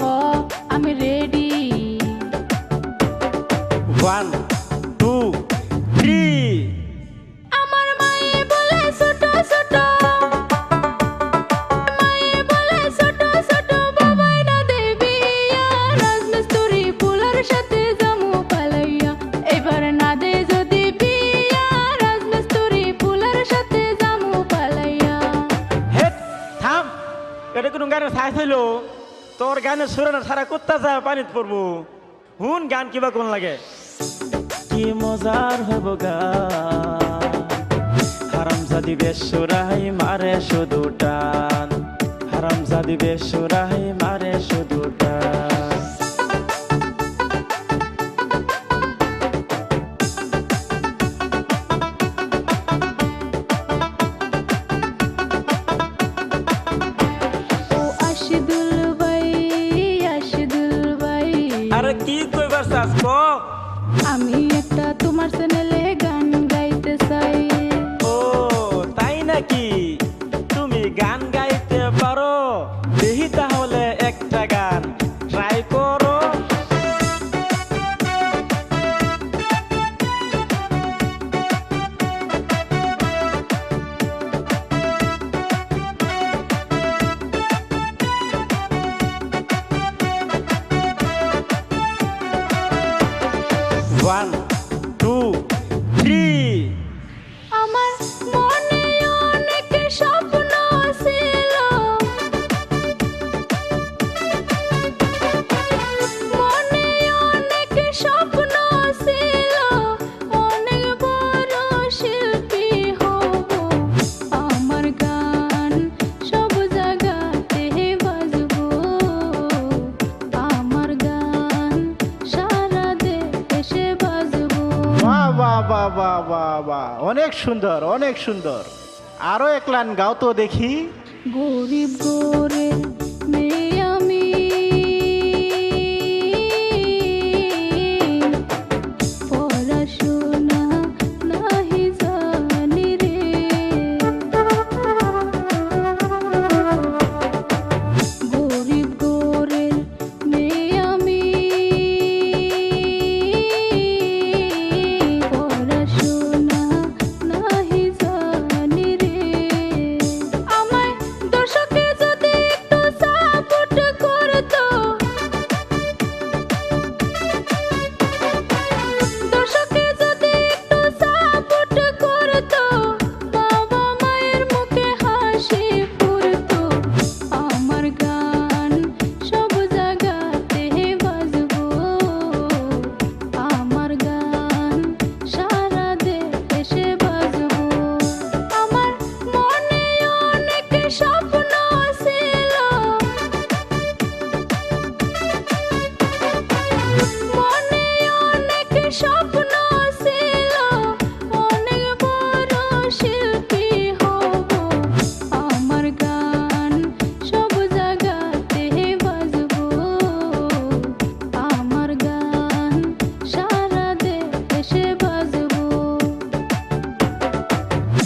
Oh, I'm ready. হইল তোর গানে সুরানা সারা কুত্তা যা পানিত পড়ব। হুন, গান কিবা কোন লাগে? কি মজার হব গা। হারাম জাদি বেশ সুরাই মারে শুধু টান। হারাম জাদি বেশ সুরাই আরে কি কইবার চাস ক আমি একটা তোমার চ্যানেলে গান গাইতে চাই। ও তাই নাকি? তুমি গান গাইতে পারো। দেখি তাহলে One, two, three. Amar. বা বাহ বাহ বাহ অনেক সুন্দর অনেক সুন্দর। আরও এক লাইন গাও তো দেখি। গরিব গোরের Thank.